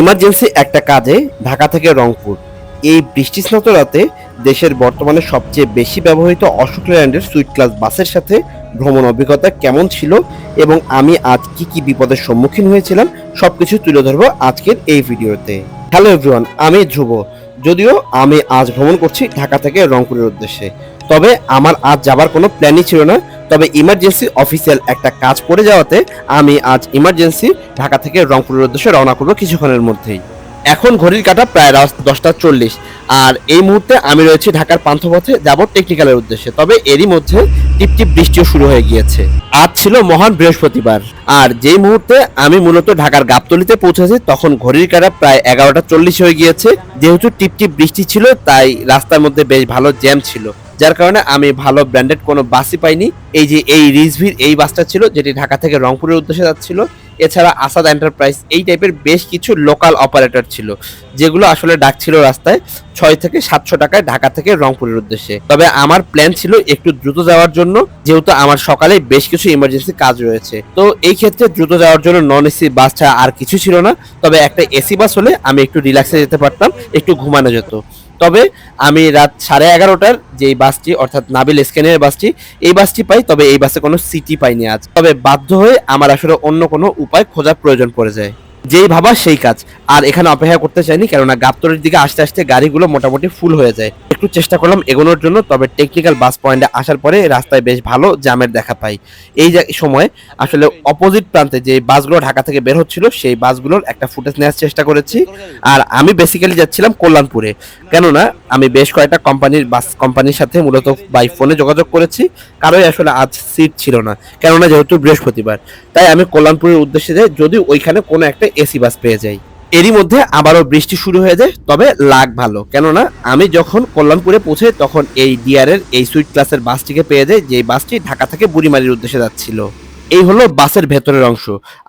Emergency একটা কাজে ঢাকা থেকে রংপুর। এই বৃষ্টিস্নাত রাতে দেশের বর্তমানে সবচেয়ে বেশি ব্যবহৃত অশোক ল্যান্ডের সুইট ক্লাস বাসের সাথে ভ্রমণ অভিজ্ঞতা কেমন ছিল এবং আমি আজ কি কি বিপদের সম্মুখীন হয়েছিলাম সব কিছু তুলে ধরবো আজকের এই ভিডিওতে। হ্যালো এভরিওয়ান, আমি ধ্রুব। যদিও আমি আজ ভ্রমণ করছি ঢাকা থেকে রংপুরের উদ্দেশ্যে। তবে আমার আজ যাবার কোনো প্ল্যানই ছিল না। তবে ইমার্জেন্সি অফিসিয়াল একটা কাজ পড়ে যাওয়াতে আমি আজ ইমার্জেন্সি ঢাকা থেকে রংপুরের উদ্দেশ্যে রওনা করব কিছুক্ষণের মধ্যেই। এখন ঘড়ির কাটা প্রায় দশটা চল্লিশ। আর এই মুহূর্তে আমি রয়েছি ঢাকার পান্থপথে, যাব টেকনিক্যালের উদ্দেশ্যে। তবে এরই মধ্যে টিপটিপ বৃষ্টিও শুরু হয়ে গিয়েছে। আজ ছিল মহান বৃহস্পতিবার। আর যেই মুহূর্তে আমি মূলত ঢাকার গাবতলিতে পৌঁছেছি, তখন ঘড়ির কাটা প্রায় এগারোটা চল্লিশ হয়ে গিয়েছে। যেহেতু টিপটিপ বৃষ্টি ছিল, তাই রাস্তার মধ্যে বেশ ভালো জ্যাম ছিল। যার কারণে আমি ভালো ব্র্যান্ডেড কোনো বাসই পাইনি। এই যে এই রিজভির এই বাসটা ছিল, যেটি ঢাকা থেকে রংপুরের উদ্দেশ্যে যাচ্ছিল। এছাড়া আসাদ এন্টারপ্রাইজ এই টাইপের বেশ কিছু লোকাল অপারেটর ছিল, যেগুলো আসলে ডাকছিল রাস্তায় ছয় থেকে সাতশো টাকায় ঢাকা থেকে রংপুরের উদ্দেশ্যে। তবে আমার প্ল্যান ছিল একটু দ্রুত যাওয়ার জন্য, যেহেতু আমার সকালে বেশ কিছু ইমার্জেন্সি কাজ রয়েছে। তো এই ক্ষেত্রে দ্রুত যাওয়ার জন্য নন এসি বাস ছাড়া আর কিছু ছিল না, তবে একটা এসি বাস হলে আমি একটু রিল্যাক্সে যেতে পারতাম, একটু ঘুমানো যেত। তবে আমি রাত সাড়ে এগারোটার যেই বাসটি, অর্থাৎ নাবিল স্ক্যানের বাসটি, এই বাসটি পাই, তবে এই বাসে কোনো সিটি পাইনি আজ। তবে বাধ্য হয়ে আমার আসলে অন্য কোনো উপায় খোঁজার প্রয়োজন পড়ে যায়। যেই ভাবা সেই কাজ। আর এখানে অপেক্ষা করতে চাইনি, কেননা গাবতলির দিকে আসতে আসতে গাড়িগুলো মোটামুটি ফুল হয়ে যায়। একটু চেষ্টা করলাম এগোনোর জন্য, তবে টেকনিক্যাল বাস পয়েন্টে আসার পরে রাস্তায় বেশ ভালো জ্যামের দেখা পাই। এই সময়, আসলে অপোজিট প্রান্তে যে বাসগুলো ঢাকা থেকে বের হচ্ছিল, সেই বাসগুলোর একটা ফুটেজ নেওয়ার চেষ্টা করেছি। আর আমি বেসিক্যালি যাচ্ছিলাম কল্যাণপুরে। কেননা আমি বেশ কয়েকটা কোম্পানির বাস কোম্পানির সাথে মূলত বাই ফোনে যোগাযোগ করেছি। কারোই আসলে আজ সিট ছিল না, কেননা যেহেতু বৃহস্পতিবার। তাই আমি কল্যাণপুরের উদ্দেশ্যে যাই যদি ওইখানে কোনো একটা এসি বাস পেয়ে যাই। এরই মধ্যে আবারও বৃষ্টি শুরু হয়ে যায়, তবে লাগ ভালো। কেননা আমি যখন কল্যাণপুরে পৌঁছে তখন এই ডিয়ারের এই সুইট ক্লাসের বাসটিকে পেয়ে যাই যে বাসটি ঢাকা থেকে বুড়িমারির উদ্দেশ্যে যাচ্ছিল। এই হলো বাসের ভেতরের অংশ।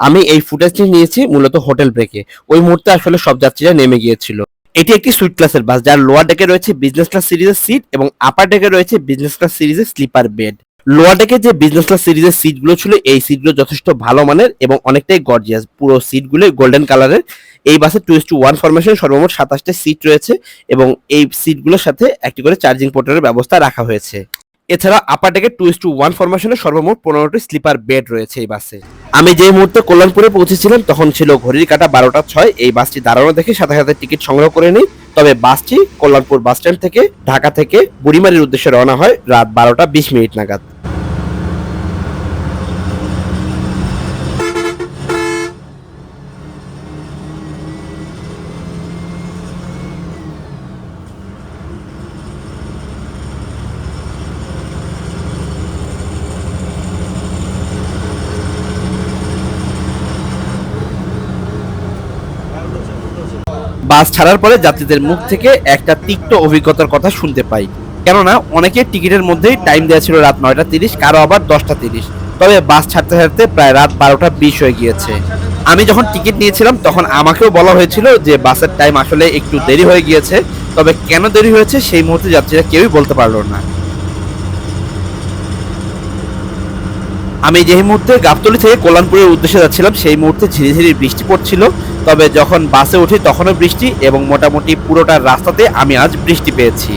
আমি এই ফুটেজটি নিয়েছি মূলত হোটেল ব্রেকে। ওই মুহূর্তে আসলে সব যাত্রীরা নেমে গিয়েছিল। এটি একটি সুইট ক্লাসের বাস, যার লোয়ার ডেকে রয়েছে বিজনেস ক্লাস সিরিজের সিট এবং আপার ডেকে রয়েছে বিজনেস ক্লাস সিরিজের স্লিপার বেড। লোয়ার যে বিজনেস ক্লাস সিরিজের সিটগুলো ছিল, এই সিটগুলো যথেষ্ট ভালো মানের এবং অনেকটাই গর্জিয়াস পুরো সিটগুলো গোল্ডেন কালারের এই বাসে টু টু ওয়ান ফরমেশন সর্বমোট সাতাশটা সিট রয়েছে এবং এই সিটগুলোর সাথে একটি করে চার্জিং পোর্টের ব্যবস্থা রাখা হয়েছে। এছাড়া আপার ডেকে টু টু ওয়ান ফরমেশনে সর্বমোট পনেরোটি স্লিপার বেড রয়েছে এই বাসে আমি যে মুহূর্তে কল্যাণপুরে পৌঁছেছিলাম, তখন ছিল ঘড়ির কাটা বারোটা ছয়। এই বাসটি দাঁড়ানো দেখে সাথে সাথে টিকিট সংগ্রহ করে নিই। তবে বাসটি কল্যাণপুর বাস স্ট্যান্ড থেকে ঢাকা থেকে বুড়িমারির উদ্দেশ্যে রওনা হয় রাত বারোটা বিশ মিনিট নাগাদ। বাস ছাড়ার পরে যাত্রীদের মুখ থেকে একটা তিক্ত অভিজ্ঞতার কথা শুনতে পাই। কেননা, অনেকে টিকিটের মধ্যেই টাইম দেওয়া ছিল রাত নয়টা তিরিশ, কারও আবার দশটা তিরিশ। তবে বাস ছাড়তে ছাড়তে প্রায় রাত বারোটা বিশ হয়ে গিয়েছে। আমি যখন টিকিট নিয়েছিলাম, তখন আমাকেও বলা হয়েছিল যে বাসের টাইম আসলে একটু দেরি হয়ে গিয়েছে। তবে কেন দেরি হয়েছে, সেই মুহূর্তে যাত্রীরা কেউই বলতে পারল না। আমি যেই মুহূর্তে গাবতলি থেকে কল্যাণপুরের উদ্দেশ্যে যাচ্ছিলাম সেই মুহূর্তে ঝিরিঝিরি বৃষ্টি পড়ছিল। তবে যখন বাসে উঠি তখনও বৃষ্টি এবং মোটামুটি পুরোটা রাস্তাতে আমি আজ বৃষ্টি পেয়েছি।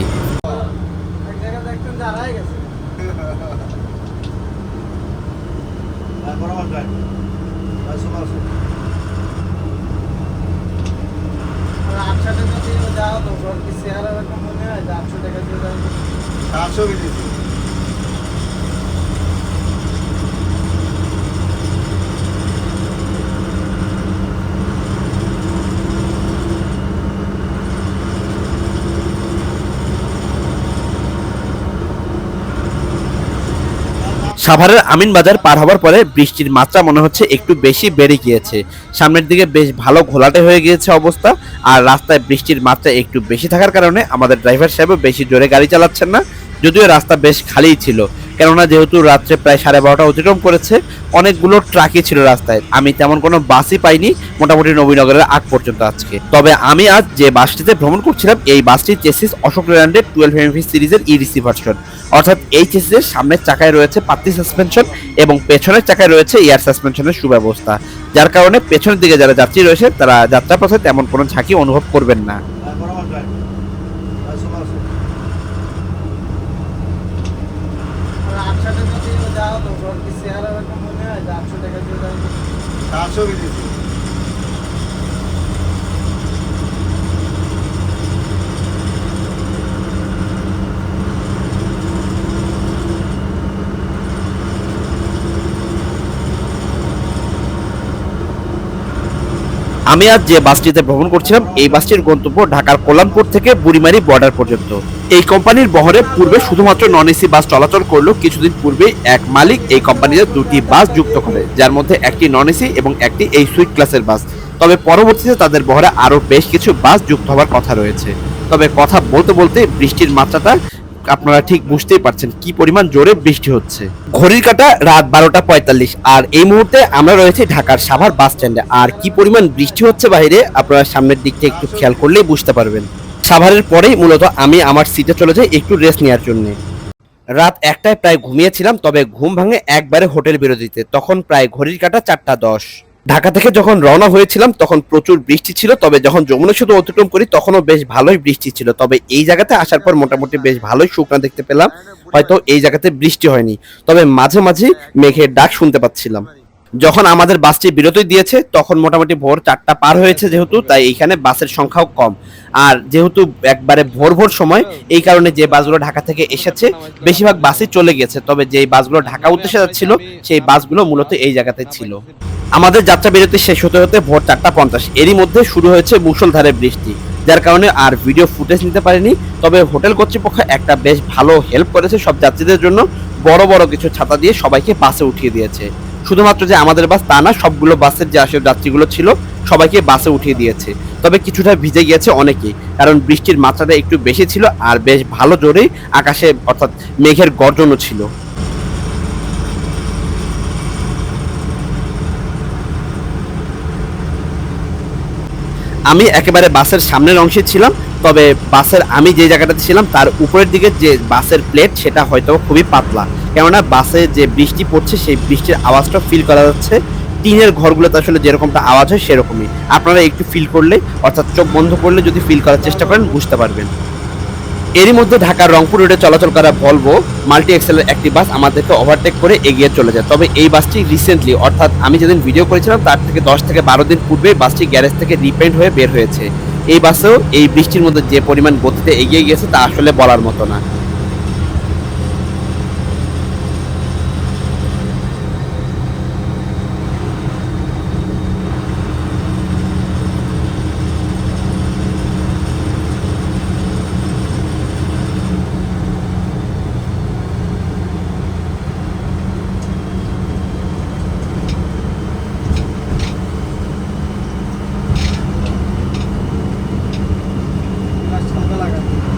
সাতশো বিক্রি সাভারের আমিন বাজার পার হবার পরে বৃষ্টির মাত্রা মনে হচ্ছে একটু বেশি বেড়ে গিয়েছে। সামনের দিকে বেশ ভালো ঘোলাটে হয়ে গিয়েছে অবস্থা, আর রাস্তায় বৃষ্টির মাত্রা একটু বেশি থাকার কারণে আমাদের ড্রাইভার সাহেবও বেশি জোরে গাড়ি চালাচ্ছেন না, যদিও রাস্তা বেশ খালিই ছিল। কেননা যেহেতু রাত্রে প্রায় সাড়ে বারোটা অতিক্রম করেছে, অনেকগুলো ট্রাকই ছিল রাস্তায়। আমি তেমন কোনো বাসই পাইনি, মোটামুটি নবীনগরের আগ পর্যন্ত আজকে। তবে আমি আজ যে বাসটিতে ভ্রমণ করছিলাম, এই বাসটির চেসিস অশোক লেল্যান্ডের টুয়েলভ এমভি সিরিজের ইডিসি ভার্সন অর্থাৎ এই চেসিসের সামনের চাকায় রয়েছে পাত্তি সাসপেনশন এবং পেছনের চাকায় রয়েছে এয়ার সাসপেনশনের সুব্যবস্থা। যার কারণে পেছনের দিকে যারা যাত্রী রয়েছে তারা যাত্রাপথে তেমন কোনো ঝাঁকি অনুভব করবেন না। সাতশো আমি আজ যে বাসটিতে ভ্রমণ করছিলাম, এই বাসটির গন্তব্য ঢাকার কল্যাণপুর থেকে বুড়িমারি বর্ডার পর্যন্ত। এই কোম্পানির বহরে পূর্বে শুধুমাত্র নন এসি বাস চলাচল করলেও কিছুদিন পূর্বেই এক মালিক এই কোম্পানিতে দুটি বাস যুক্ত করে, যার মধ্যে একটি নন এসি এবং একটি এই সুইট ক্লাসের বাস। তবে পরবর্তীতে তাদের বহরে আরও বেশ কিছু বাস যুক্ত হওয়ার কথা রয়েছে। তবে কথা বলতে বলতে বৃষ্টির মাত্রাটা আপনারা ঠিক বুঝতেই পারছেন কি পরিমাণ জোরে বৃষ্টি হচ্ছে। ঘড়ির কাটা রাত বারোটা পঁয়তাল্লিশ, আর এই মুহূর্তে আমরা রয়েছি ঢাকার সাভার বাস স্ট্যান্ডে। আর কি পরিমাণ বৃষ্টি হচ্ছে বাইরে, আপনারা সামনের দিকটা একটু খেয়াল করলেই বুঝতে পারবেন। সাভারের পরেই মূলত আমি আমার সিটে চলে যাই একটু রেস্ট নেওয়ার জন্য। রাত একটায় প্রায় ঘুমিয়েছিলাম, তবে ঘুম ভাঙে একবারে হোটেল বিরতিতে, তখন প্রায় ঘড়ির কাটা চারটা দশ। ঢাকা থেকে যখন রওনা হয়েছিলাম, তখন প্রচুর বৃষ্টি ছিল। তবে যখন যমুনা সেতু অতিক্রম করি, তখনও বেশ ভালোই বৃষ্টি ছিল। তবে এই জায়গাতে আসার পর মোটামুটি বেশ ভালোই শুকনা দেখতে পেলাম। হয়তো এই জায়গাতে বৃষ্টি হয়নি। তবে মাঝে মাঝে মেঘের ডাক শুনতে পাচ্ছিলাম। যখন আমাদের বাসটি বিরতি দিয়েছে, তখন মোটামুটি ভোর চারটা পার হয়েছে যেহেতু, তাই এইখানে বাসের সংখ্যাও কম। আর যেহেতু একবারে ভোর ভোর সময়, এই কারণে যে বাসগুলো ঢাকা থেকে এসেছে, বেশিরভাগ বাসই চলে গেছে। তবে যেই বাসগুলো ঢাকা উদ্দেশ্যে যাচ্ছিল, সেই বাসগুলো মূলত এই জায়গাতে ছিল। আমাদের যাত্রা বিরতি শেষ হতে হতে ভোর চারটা পঞ্চাশ। এরই মধ্যে শুরু হয়েছে মুষলধারে বৃষ্টি। যার কারণে আর ভিডিও ফুটেজ নিতে পারিনি, তবে হোটেল কর্তৃপক্ষ একটা বেশ ভালো হেল্প করেছে সব যাত্রীদের জন্য। বড় বড় কিছু ছাতা দিয়ে সবাইকে বাসে উঠিয়ে দিয়েছে। শুধুমাত্র যে আমাদের বাস তা না, সবগুলো বাসের যে আসলে যাত্রীগুলো ছিল, সবাইকে বাসে উঠিয়ে দিয়েছে। তবে কিছুটা ভিজে গিয়েছে অনেকেই, কারণ বৃষ্টির মাত্রাটা একটু বেশি ছিল আর বেশ ভালো জোরেই আকাশে, অর্থাৎ মেঘের গর্জনও ছিল। আমি একেবারে বাসের সামনের অংশে ছিলাম তবে বাসের আমি যে জায়গাটাতে ছিলাম, তার উপরের দিকে যে বাসের প্লেট সেটা হয়তো খুবই পাতলা। কেননা বাসে যে বৃষ্টি পড়ছে, সেই বৃষ্টির আওয়াজটা ফিল করা যাচ্ছে। টিনের ঘরগুলোতে আসলে যেরকমটা আওয়াজ হয়, সেরকমই। আপনারা একটু ফিল করলে, অর্থাৎ চোখ বন্ধ করলে যদি ফিল করার চেষ্টা করেন, বুঝতে পারবেন। এরই মধ্যে ঢাকার রংপুর রোডে চলাচল করা ভলভো মাল্টি এক্সেলের একটি বাস আমাদেরকে ওভারটেক করে এগিয়ে চলে যায়। তবে এই বাসটি রিসেন্টলি অর্থাৎ আমি যেদিন ভিডিও করেছিলাম, তার থেকে দশ থেকে বারো দিন পূর্বে বাসটি গ্যারেজ থেকে রিপেন্ট হয়ে বের হয়েছে। এই বাসেও এই বৃষ্টির মধ্যে যে পরিমাণ গতিতে এগিয়ে গিয়েছে তা আসলে বলার মতো না।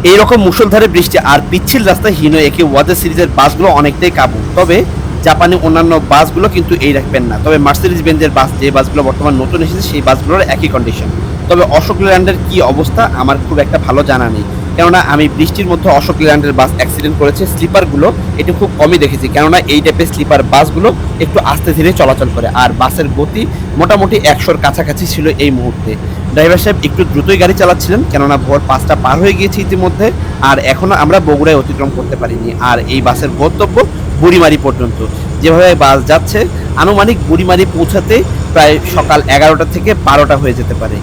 এইরকম মুষলধারে বৃষ্টি আর পিচ্ছিল রাস্তায় হীন একে ওয়াদের সিরিজের বাসগুলো অনেকটাই কাবু। তবে জাপানি অন্যান্য বাসগুলো কিন্তু এই রাখবেন না। তবে মার্সিডিজ বেঞ্জের বাস, যে বাসগুলো বর্তমান নতুন এসেছে, সেই বাসগুলোর একই কন্ডিশন তবে অশোক ল্যান্ডের কী অবস্থা, আমার খুব একটা ভালো জানা নেই। কেননা আমি বৃষ্টির মধ্যে অশোক ল্যান্ডের বাস অ্যাক্সিডেন্ট করেছে, স্লিপারগুলো এটা খুব কমই দেখেছি। কেননা এই টাইপের স্লিপার বাসগুলো একটু আস্তে ধীরে চলাচল করে আর বাসের গতি মোটামুটি একশোর কাছাকাছি ছিল এই মুহূর্তে। ড্রাইভার সাহেব একটু দ্রুতই গাড়ি চালাচ্ছিলেন, কেননা ভোর পাঁচটা পার হয়ে গিয়েছে ইতিমধ্যে আর এখনও আমরা বগুড়ায় অতিক্রম করতে পারিনি। আর এই বাসের গন্তব্য বুড়িমারি পর্যন্ত। যেভাবে বাস যাচ্ছে, আনুমানিক বুড়িমারি পৌঁছাতে প্রায় সকাল এগারোটা থেকে বারোটা হয়ে যেতে পারে।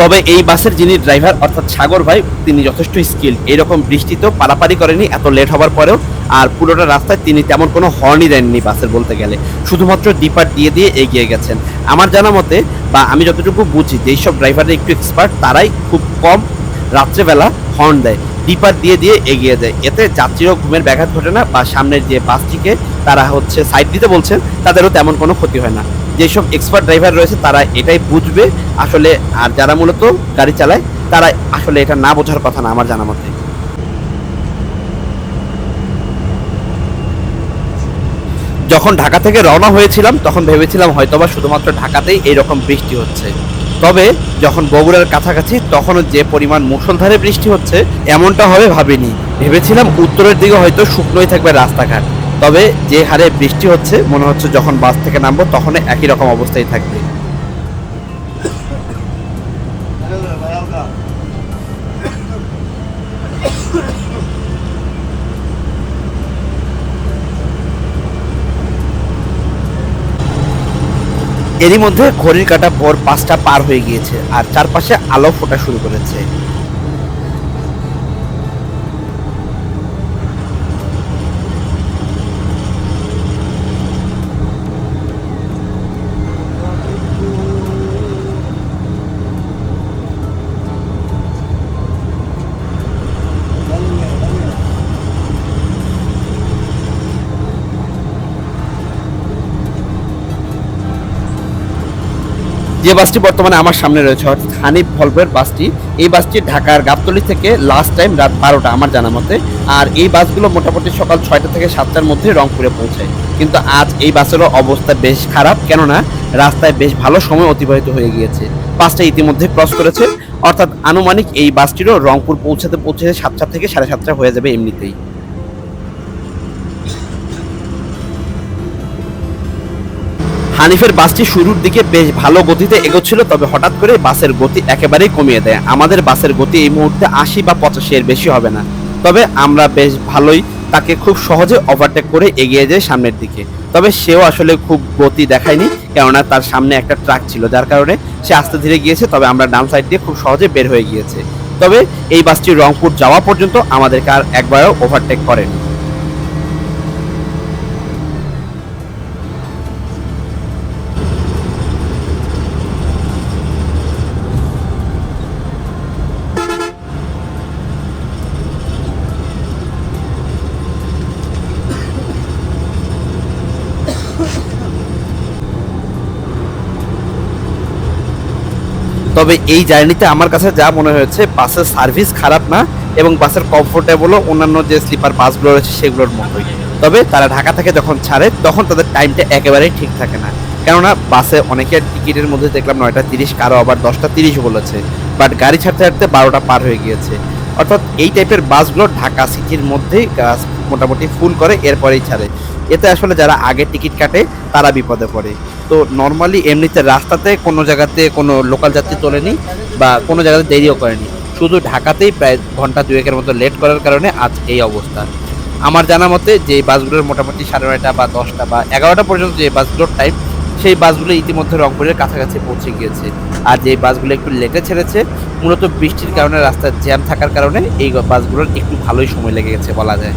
তবে এই বাসের যিনি ড্রাইভার, অর্থাৎ সাগর ভাই, তিনি যথেষ্ট স্কিল এইরকম বৃষ্টিতেও পারাপারি করেনি, এত লেট হবার পরেও, আর পুরোটা রাস্তায় তিনি তেমন কোনো হর্নই দেননি বাসের বলতে গেলে। শুধুমাত্র ডিপার দিয়ে দিয়ে এগিয়ে গেছেন। আমার জানা মতে, বা আমি যতটুকু বুঝি, যেই সব ড্রাইভাররা একটু এক্সপার্ট তারাই খুব কম রাত্রেবেলা হর্ন দেয়। ডিপার দিয়ে দিয়ে এগিয়ে যায়। এতে যাত্রীরও ঘুমের ব্যাঘাত ঘটে না, বা সামনের যে বাসটিকে তারা হচ্ছে সাইড দিতে বলছেন, তাদেরও তেমন কোনো ক্ষতি হয় না। যেসব এক্সপার্ট ড্রাইভার রয়েছে, তারা এটাই বুঝবে। আসলে, আর যারা মূলত গাড়ি চালায়, তারা আসলে এটা না বোঝার কথা না, আমার জানা মতে। যখন ঢাকা থেকে রওনা হয়েছিলাম, তখন ভেবেছিলাম হয়তোবা শুধুমাত্র ঢাকাতেই এইরকম বৃষ্টি হচ্ছে। তবে, যখন বগুড়ার কাছাকাছি, তখনও যে পরিমাণ মুসলধারে বৃষ্টি হচ্ছে, এমনটা হবে ভাবিনি। ভেবেছিলাম উত্তরের দিকে হয়তো শুকনোই থাকবে রাস্তাঘাট। তবে যে হারে বৃষ্টি হচ্ছে, মনে হচ্ছে যখন বাস থেকে নামবো তখন একই রকম অবস্থায় থাকবে। এরই মধ্যে ঘড়ির কাটা ভোর পাঁচটা পার হয়ে গিয়েছে, আর চারপাশে আলো ফোটা শুরু করেছে। যে বাসটি বর্তমানে আমার সামনে রয়েছে, অর্থাৎ হানিফ ভলভোর বাসটি, এই বাসটি ঢাকার গাবতলি থেকে লাস্ট টাইম রাত বারোটা আমার জানা মতে। আর এই বাসগুলো মোটামুটি সকাল ছয়টা থেকে সাতটার মধ্যে রংপুরে পৌঁছায়। কিন্তু আজ এই বাসেরও অবস্থা বেশ খারাপ, কেননা রাস্তায় বেশ ভালো সময় অতিবাহিত হয়ে গিয়েছে। বাসটা ইতিমধ্যে ক্রস করেছে। অর্থাৎ আনুমানিক এই বাসটিরও রংপুর পৌঁছাতে পৌঁছাতে সাতটা থেকে সাড়ে সাতটা হয়ে যাবে এমনিতেই। হানিফের বাসটি শুরুর দিকে বেশ ভালো গতিতে এগোচ্ছিল, তবে হঠাৎ করে বাসের গতি একেবারেই কমিয়ে দেয়। আমাদের বাসের গতি এই মুহূর্তে আশি বা পঁচাশি এর বেশি হবে না। তবে আমরা বেশ ভালোই তাকে খুব সহজে ওভারটেক করে এগিয়ে যায় সামনের দিকে। তবে সেও আসলে খুব গতি দেখায়নি, কেননা তার সামনে একটা ট্রাক ছিল, যার কারণে সে আস্তে ধীরে গিয়েছে, তবে আমরা ডান সাইড দিয়ে খুব সহজে বের হয়ে গিয়েছে। তবে এই বাসটি রংপুর যাওয়া পর্যন্ত আমাদেরকে আর একবারও ওভারটেক করেনি। তবে এই জার্নিতে আমার কাছে যা মনে হয়েছে, বাসের সার্ভিস খারাপ না এবং বাসের কমফোর্টেবলও অন্যান্য যে স্লিপার বাসগুলো রয়েছে সেগুলোর মতোই। তবে তারা ঢাকা থেকে যখন ছাড়ে, তখন তাদের টাইমটা একেবারেই ঠিক থাকে না। কেননা বাসে অনেকের টিকিটের মধ্যে দেখলাম নয়টা তিরিশ, কারও আবার দশটা তিরিশ বলেছে। বাট গাড়ি ছাড়তে ছাড়তে বারোটা পার হয়ে গিয়েছে। অর্থাৎ এই টাইপের বাসগুলো ঢাকা সিটির মধ্যেই মোটামুটি ফুল করে এরপরেই ছাড়ে। এতে আসলে যারা আগে টিকিট কাটে, তারা বিপদে পড়ে। তো নর্মালি এমনিতে রাস্তাতে কোনো জায়গাতে কোনো লোকাল যাত্রী তোলেনি বা কোনো জায়গাতে দেরিও করেনি। শুধু ঢাকাতেই প্রায় ঘণ্টা দুয়েকের মতো লেট করার কারণে আজ এই অবস্থা। আমার জানা মতে যে বাসগুলোর মোটামুটি সাড়ে নয়টা বা দশটা বা এগারোটা পর্যন্ত যে বাসগুলোর টাইম সেই বাসগুলো ইতিমধ্যে রংপুরের কাছাকাছি পৌঁছে গিয়েছে। আর যে বাসগুলো একটু লেটে ছেড়েছে, মূলত বৃষ্টির কারণে রাস্তার জ্যাম থাকার কারণে এই বাসগুলোর একটু ভালোই সময় লেগে গেছে বলা যায়।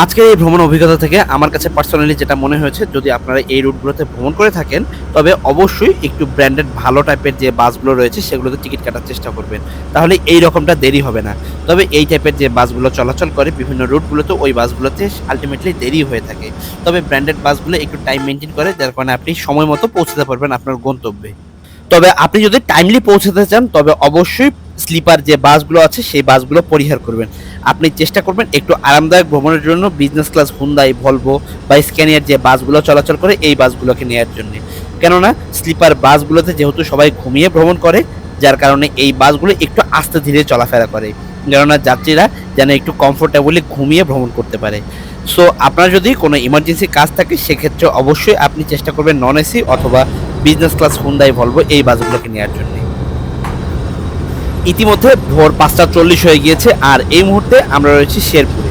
আজকের এই ভ্রমণ অভিজ্ঞতা থেকে আমার কাছে পার্সোনালি যেটা মনে হয়েছে, যদি আপনারা এই রুটগুলোতে ভ্রমণ করে থাকেন, তবে অবশ্যই একটু ব্র্যান্ডেড ভালো টাইপের যে বাসগুলো রয়েছে, সেগুলোতে টিকিট কাটার চেষ্টা করবেন। তাহলে এই রকমটা দেরি হবে না। তবে এই টাইপের যে বাসগুলো চলাচল করে, বিভিন্ন রুটগুলোতে ওই বাসগুলোতে আলটিমেটলি দেরি হয়ে থাকে। তবে ব্র্যান্ডেড বাসগুলো একটু টাইম মেনটেন করে, যার কারণে আপনি সময় মতো পৌঁছতে পারবেন আপনার গন্তব্যে। তবে আপনি যদি টাইমলি পৌঁছাতে চান, তবে অবশ্যই স্লিপার যে বাসগুলো আছে, সেই বাসগুলো পরিহার করবেন। আপনি চেষ্টা করবেন একটু আরামদায়ক ভ্রমণের জন্য বিজনেস ক্লাস হুন্দাই ভলভো বা স্ক্যানিয়ার যে বাসগুলো চলাচল করে, এই বাসগুলোকে নেওয়ার জন্য। কেননা, স্লিপার বাসগুলোতে যেহেতু সবাই ঘুমিয়ে ভ্রমণ করে, যার কারণে এই বাসগুলো একটু আস্তে ধীরে চলাফেরা করে। কেননা, যাত্রীরা যেন একটু কমফোর্টেবলি ঘুমিয়ে ভ্রমণ করতে পারে। সো আপনার যদি কোনো ইমার্জেন্সি কাজ থাকে, সেক্ষেত্রে অবশ্যই আপনি চেষ্টা করবেন নন এসি অথবা বিজনেস ক্লাস হুন্দাই ভলভো এই বাসগুলোকে নেওয়ার জন্য। ইতিমধ্যে ভোর পাঁচটা চল্লিশ হয়ে গিয়েছে, আর এই মুহূর্তে আমরা রয়েছি শেরপুরে।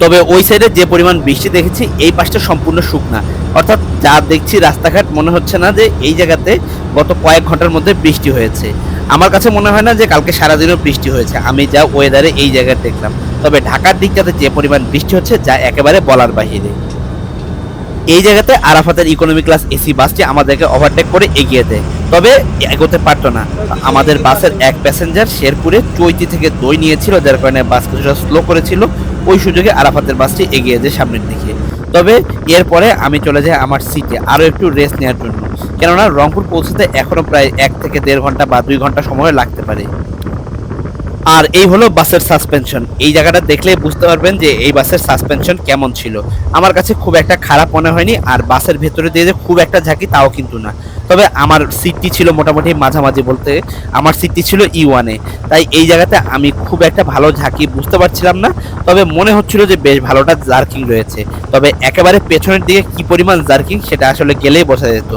তবে ওই সাইডে যে পরিমাণ বৃষ্টি দেখেছি, এই পাশটা সম্পূর্ণ শুকনা। অর্থাৎ যা দেখছি রাস্তাঘাট, মনে হচ্ছে না যে এই জায়গাতে গত কয়েক ঘণ্টার মধ্যে বৃষ্টি হয়েছে। আমার কাছে মনে হয় না যে কালকে সারাদিনও বৃষ্টি হয়েছে। আমি যা ওয়েদারে এই জায়গায় দেখলাম। তবে ঢাকার দিকটাতে যে পরিমাণ বৃষ্টি হচ্ছে, যা একেবারে বলার বাহিরে। এই জায়গাতে আরাফাতের ইকোনমি ক্লাস এসি বাসটি আমাদেরকে ওভারটেক করে এগিয়ে দেয়। তবে এগোতে পারতো না। আমাদের বাসের এক প্যাসেঞ্জার শেরপুরে চৈতি থেকে দই নিয়েছিল, যার কারণে বাস কিছুটা স্লো করেছিল। ওই সুযোগে আরাফাতের বাসটি এগিয়ে যায় সামনের দিকে। তবে এরপরে আমি চলে যাই আমার সিটে আরও একটু রেস্ট নেওয়ার জন্য। কেননা রংপুর পৌঁছতে এখনও প্রায় এক থেকে দেড় ঘণ্টা বা দুই ঘণ্টা সময় লাগতে পারে। আর এই হলো বাসের সাসপেনশন এই জায়গাটা দেখলে বুঝতে পারবেন যে এই বাসের সাসপেনশন কেমন ছিল। আমার কাছে খুব একটা খারাপ মনে হয়নি আর বাসের ভেতরে দিয়ে যে খুব একটা ঝাঁকি তাও কিন্তু না। তবে আমার সিটটি ছিল মোটামুটি মাঝামাঝি বলতে আমার সিটটি ছিল ই ওয়ানে তাই এই জায়গাতে আমি খুব একটা ভালো ঝাঁকি বুঝতে পারছিলাম না। তবে মনে হচ্ছিল যে বেশ ভালোটা জার্কিং রয়েছে। তবে একেবারে পেছনের দিকে কি পরিমাণ জার্কিং সেটা আসলে গেলেই বোঝা যেত।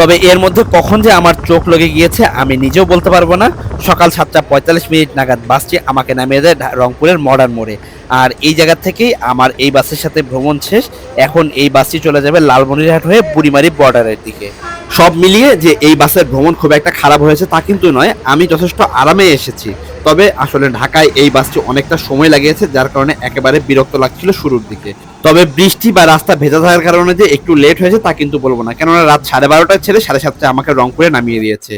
তবে এর মধ্যে কখন যে আমার চোখ লেগে গিয়েছে, আমি নিজেও বলতে পারব না। সকাল সাতটা পঁয়তাল্লিশ মিনিট নাগাদ বাসটি আমাকে নামিয়ে দেয় রংপুরের মডার্ন মোড়ে। আর এই জায়গা থেকেই আমার এই বাসের সাথে ভ্রমণ শেষ। এখন এই বাসটি চলে যাবে লালমনিরহাট হয়ে বুড়িমারি বর্ডারের দিকে। সব মিলিয়ে যে এই বাসের ভ্রমণ খুব একটা খারাপ হয়েছে তা কিন্তু নয়, আমি যথেষ্ট আরামে এসেছি। তবে আসলে ঢাকায় এই বাসটি অনেকটা সময় লাগিয়েছে, যার কারণে একেবারে বিরক্ত লাগছিল শুরুর দিকে। তবে বৃষ্টি বা রাস্তা ভেজা থাকার কারণে যে একটু লেট হয়েছে তা কিন্তু বলব না, কেননা রাত সাড়ে বারোটায় ছেড়ে সাড়ে সাতটায় আমাকে রংপুরে নামিয়ে দিয়েছে।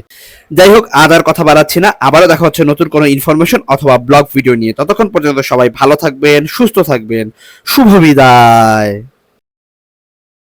যাই হোক আজ আর কথা বাড়াচ্ছি না, আবারও দেখা হচ্ছে নতুন কোনো ইনফরমেশন অথবা ব্লগ ভিডিও নিয়ে। ততক্ষণ পর্যন্ত সবাই ভালো থাকবেন, সুস্থ থাকবেন, শুভ বিদায়।